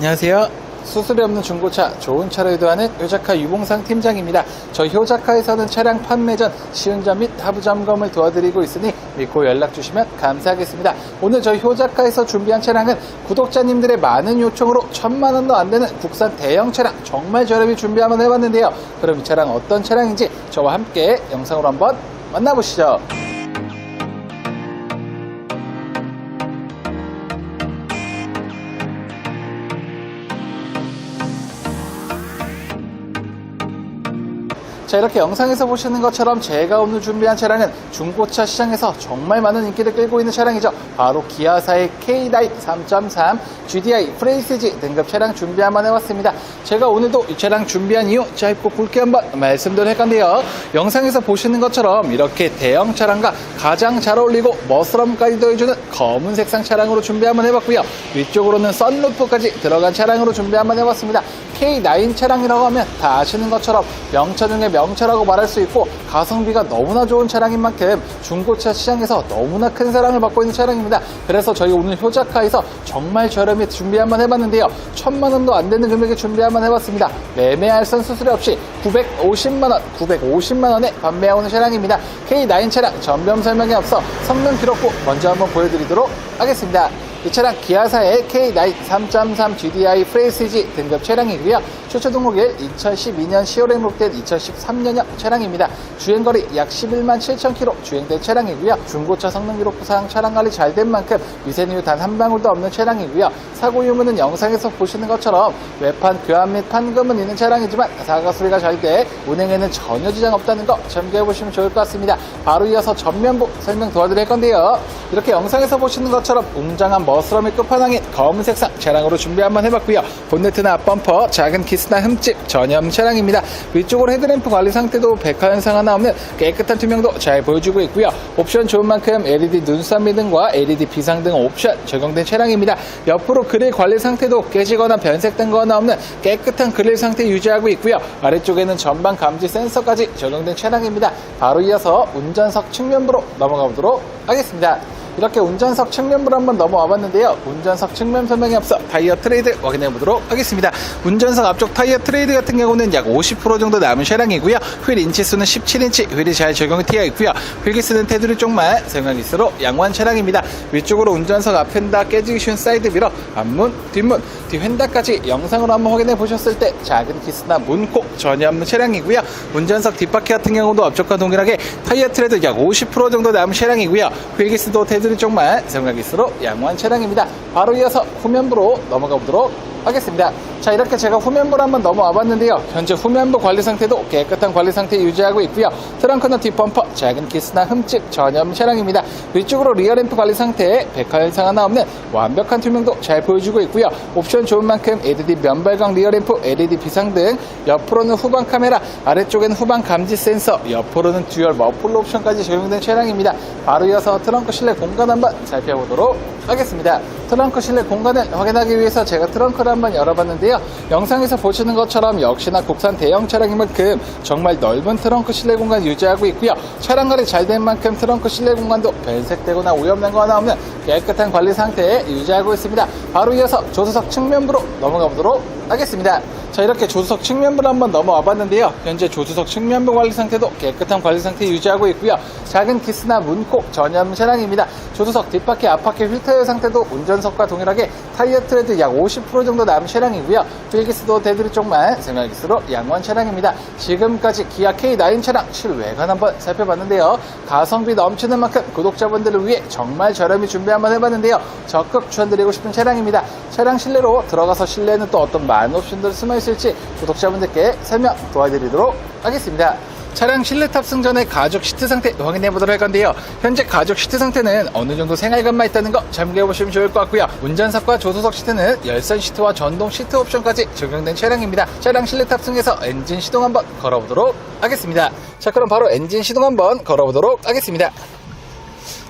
안녕하세요. 수수료 없는 중고차 좋은 차를 유도하는 효자카 유봉상 팀장입니다. 저희 효자카에서는 차량 판매 전 시운전 및 하부 점검을 도와드리고 있으니 믿고 연락 주시면 감사하겠습니다. 오늘 저희 효자카에서 준비한 차량은 구독자님들의 많은 요청으로 천만 원도 안 되는 국산 대형 차량 정말 저렴이 준비 한번 해봤는데요. 그럼 이 차량 어떤 차량인지 저와 함께 영상으로 한번 만나보시죠. 자 이렇게 영상에서 보시는 것처럼 제가 오늘 준비한 차량은 중고차 시장에서 정말 많은 인기를 끌고 있는 차량이죠. 바로 기아사의 K9 3.3 GDI 프레이스지 등급 차량 준비 한번 해봤습니다. 제가 오늘도 이 차량 준비한 이유 짧고 굵게 한번 말씀드릴 건데요. 영상에서 보시는 것처럼 이렇게 대형 차량과 가장 잘 어울리고 머스럼까지 더해주는 검은 색상 차량으로 준비 한번 해봤고요. 위쪽으로는 썬루프까지 들어간 차량으로 준비 한번 해봤습니다 K9 차량이라고 하면 다 아시는 것처럼 명차 중에 명차라고 말할 수 있고 가성비가 너무나 좋은 차량인 만큼 중고차 시장에서 너무나 큰 사랑을 받고 있는 차량입니다. 그래서 저희 오늘 효자카에서 정말 저렴히 준비 한번 해봤는데요. 천만 원도 안 되는 금액에 준비 한번 해봤습니다. 매매할 선 수수료 없이 950만 원, 950만 원에 판매하는 차량입니다. K9 차량 전면 설명에 앞서 성능 기록부 먼저 한번 보여드리도록 하겠습니다. 이 차량 기아사의 K9 3.3 GDI 프레시지 등급 차량이고요. 최초 등록일 2012년 10월에 등록된 2013년형 차량입니다. 주행거리 약 11만 7천 킬로 주행된 차량이고요. 중고차 성능 기록 부상 차량 관리 잘 된 만큼 미세누유 단 한 방울도 없는 차량이고요. 사고 유무는 영상에서 보시는 것처럼 외판 교환 및 판금은 있는 차량이지만 사가 수리가 잘 돼 운행에는 전혀 지장 없다는 거 참고해 보시면 좋을 것 같습니다. 바로 이어서 전면부 설명 도와드릴 건데요. 이렇게 영상에서 보시는 것처럼 웅장한 머스럼의 끝판왕인 검은색상 차량으로 준비 한번 해봤고요. 본네트나 앞범퍼, 작은 키스나 흠집 전염 차량입니다. 위쪽으로 헤드램프 관리 상태도 백화 현상 하나 없는 깨끗한 투명도 잘 보여주고 있고요. 옵션 좋은 만큼 LED 눈썹 미등과 LED 비상 등 옵션 적용된 차량입니다. 옆으로 그릴 관리 상태도 깨지거나 변색된 거 하나 없는 깨끗한 그릴 상태 유지하고 있고요. 아래쪽에는 전방 감지 센서까지 적용된 차량입니다. 바로 이어서 운전석 측면부로 넘어가 보도록 하겠습니다. 이렇게 운전석 측면부로 한번 넘어와 봤는데요. 운전석 측면 설명에 앞서 타이어 트레이드 확인해 보도록 하겠습니다. 운전석 앞쪽 타이어 트레이드 같은 경우는 약 50% 정도 남은 차량이고요. 휠 인치수는 17인치, 휠이 잘 적용이 되어 있고요. 휠기스는 테두리 쪽만 사용하기수로 양호한 차량입니다. 위쪽으로 운전석 앞펜다 깨지기 쉬운 사이드 미러, 앞문, 뒷문, 뒤 휀다까지 영상으로 한번 확인해 보셨을 때 작은 키스나 문콕 전혀 없는 차량이고요. 운전석 뒷바퀴 같은 경우도 앞쪽과 동일하게 타이어 트레드 약 50% 정도 남은 차량이고요. 휠기스도 테두리 쪽만 사용하기수로 양호한 차량입니다. 바로 이어서 후면부로 넘어가 보도록 하겠습니다. 자 이렇게 제가 후면부로 한번 넘어와 봤는데요. 현재 후면부 관리 상태도 깨끗한 관리 상태 유지하고 있고요. 트렁크나 뒷범퍼, 작은 키스나 흠집 없는 차량입니다. 위쪽으로 리어램프 관리 상태에 백화 현상 하나 없는 완벽한 투명도 잘 보여주고 있고요. 옵션 좋은 만큼 LED 면발광 리어램프, LED 비상등, 옆으로는 후방 카메라, 아래쪽에는 후방 감지 센서, 옆으로는 듀얼 머플러 옵션까지 적용된 차량입니다. 바로 이어서 트렁크 실내 공간 한번 살펴보도록 하겠습니다. 트렁크 실내 공간을 확인하기 위해서 제가 트렁크를 한번 열어봤는데요. 영상에서 보시는 것처럼 역시나 국산 대형 차량인 만큼 정말 넓은 트렁크 실내 공간 유지하고 있고요. 차량 관리 잘 된 만큼 트렁크 실내 공간도 변색되거나 오염된 거 하나 없는 깨끗한 관리 상태에 유지하고 있습니다. 바로 이어서 조수석 측면부로 넘어가 보도록 하겠습니다. 자 이렇게 조수석 측면부로 한번 넘어와 봤는데요. 현재 조수석 측면부 관리 상태도 깨끗한 관리 상태 유지하고 있고요. 작은 키스나 문콕 전염 차량입니다. 조수석 뒷바퀴 앞바퀴 휠타이어 상태도 운전석과 동일하게 타이어 트레드 약 50% 정도 남은 차량이고요. 휠기스도 테두리 쪽만 생활기스로 양호한 차량입니다. 지금까지 기아 K9 차량 실외관 한번 살펴봤는데요. 가성비 넘치는 만큼 구독자분들을 위해 정말 저렴히 준비 한번 해봤는데요. 적극 추천드리고 싶은 차량입니다. 차량 실내로 들어가서 실내에는 또 어떤 많은 옵션들이 숨어 있을지 구독자분들께 설명 도와드리도록 하겠습니다. 차량 실내 탑승 전에 가죽 시트 상태 확인해 보도록 할 건데요. 현재 가죽 시트 상태는 어느 정도 생활감만 있다는 거 참고해 보시면 좋을 것 같고요. 운전석과 조수석 시트는 열선 시트와 전동 시트 옵션까지 적용된 차량입니다. 차량 실내 탑승해서 엔진 시동 한번 걸어보도록 하겠습니다. 자, 그럼 바로 엔진 시동 한번 걸어보도록 하겠습니다.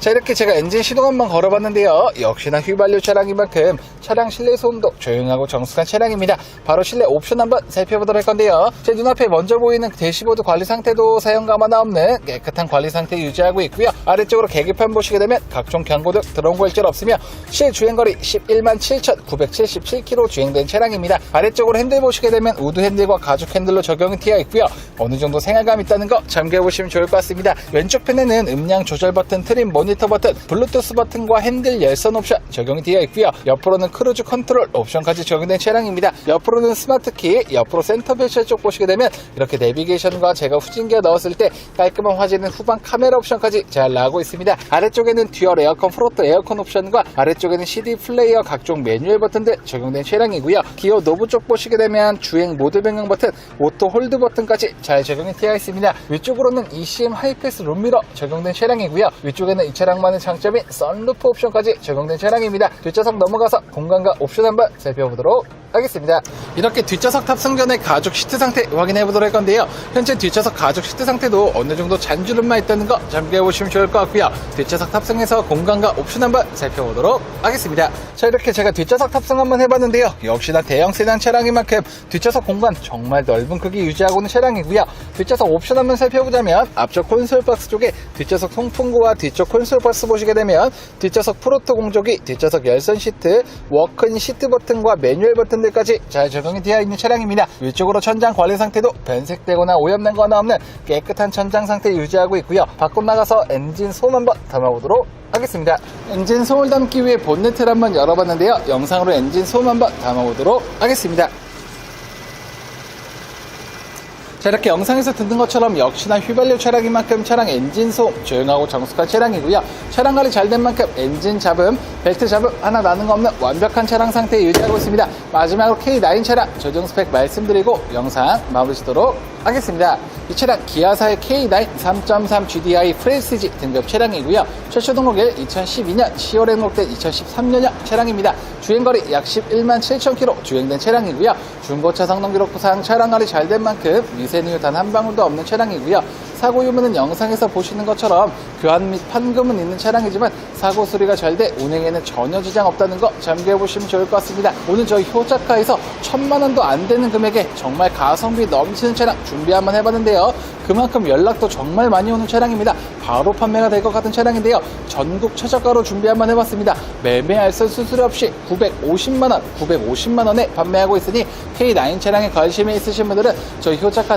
자 이렇게 제가 엔진 시동 한번 걸어봤는데요 역시나 휘발유 차량인 만큼 차량 실내 소음도 조용하고 정숙한 차량입니다. 바로 실내 옵션 한번 살펴보도록 할 건데요. 제 눈앞에 먼저 보이는 대시보드 관리 상태도 사용 감화나 없는 깨끗한 관리 상태 유지하고 있고요. 아래쪽으로 계기판 보시게 되면 각종 경고등 들어온 거 일절 없으며 실주행거리 11만 7,977km 주행된 차량입니다. 아래쪽으로 핸들 보시게 되면 우드 핸들과 가죽 핸들로 적용이 되어 있고요. 어느 정도 생활감 있다는 거 참고해 보시면 좋을 것 같습니다. 왼쪽 편에는 음량 조절 버튼 트림 모니터 버튼 블루투스 버튼과 핸들 열선 옵션 적용이 되어 있고요. 옆으로는 크루즈 컨트롤 옵션까지 적용된 차량입니다. 옆으로는 스마트키 옆으로 센터 배치할 쪽 보시게 되면 이렇게 내비게이션과 제가 후진기어 넣었을 때 깔끔한 화질은 후방 카메라 옵션까지 잘 나오고 있습니다. 아래쪽에는 듀얼 에어컨 프로토 에어컨 옵션과 아래쪽에는 CD 플레이어 각종 매뉴얼 버튼들 적용된 차량이고요. 기어 노브 쪽 보시게 되면 주행 모드 변경 버튼 오토 홀드 버튼까지 잘 적용이 되어 있습니다. 위쪽으로는 ECM 하이패스 룸미러 적용된 차량이고요. 위쪽에는 이 차량만의 장점인 썬루프 옵션까지 적용된 차량입니다. 뒷좌석 넘어가서 공간과 옵션 한번 살펴보도록 하겠습니다. 이렇게 뒷좌석 탑승 전에 가죽 시트 상태 확인해 보도록 할 건데요. 현재 뒷좌석 가죽 시트 상태도 어느 정도 잔주름만 있다는 거 참고해 보시면 좋을 것 같고요. 뒷좌석 탑승해서 공간과 옵션 한번 살펴보도록 하겠습니다. 자 이렇게 제가 뒷좌석 탑승 한번 해봤는데요. 역시나 대형 세단 차량인 만큼 뒷좌석 공간 정말 넓은 크기 유지하고 있는 차량이고요. 뒷좌석 옵션 한번 살펴보자면 앞쪽 콘솔 박스 쪽에 뒷좌석 통풍구와 뒤쪽 콘솔 박스 보시게 되면 뒷좌석 프로토 공조기, 뒷좌석 열선 시트, 워크인 시트 버튼과 매뉴얼 버튼 들까지 잘 적용이 되어 있는 차량입니다. 위쪽으로 천장 관리 상태도 변색되거나 오염된 거나 없는 깨끗한 천장 상태 유지하고 있고요. 밖으로 나가서 엔진 소음 한번 담아보도록 하겠습니다. 엔진 소음을 담기 위해 본네트를 한번 열어봤는데요. 영상으로 엔진 소음 한번 담아보도록 하겠습니다. 자 이렇게 영상에서 듣는 것처럼 역시나 휘발유 차량인 만큼 차량 엔진 소음 조용하고 정숙한 차량이고요. 차량 관리 잘 된 만큼 엔진 잡음, 벨트 잡음 하나 나는 거 없는 완벽한 차량 상태 유지하고 있습니다. 마지막으로 K9 차량 조정 스펙 말씀드리고 영상 마무리 짓도록 하겠습니다. 이 차량 기아사의 K9 3.3 GDI 프레스티지 등급 차량이고요. 최초 등록일 2012년 10월에 등록된 2013년형 차량입니다. 주행거리 약 11만 7천 km 주행된 차량이고요. 중고차 성능 기록 부상 차량 관리 잘 된 만큼 미세누유 단 한 방울도 없는 차량이고요. 사고 유무는 영상에서 보시는 것처럼 교환 및 판금은 있는 차량이지만 사고 수리가 잘 돼 운행에는 전혀 지장 없다는 거 참고해 보시면 좋을 것 같습니다. 오늘 저희 효자카에서 천만 원도 안 되는 금액에 정말 가성비 넘치는 차량 준비 한번 해봤는데요. 그만큼 연락도 정말 많이 오는 차량입니다. 바로 판매가 될 것 같은 차량인데요. 전국 최저가로 준비 한번 해봤습니다. 매매 알선 수수료 없이 950만 원, 950만 원에 판매하고 있으니 K9 차량에 관심이 있으신 분들은 저희 효자카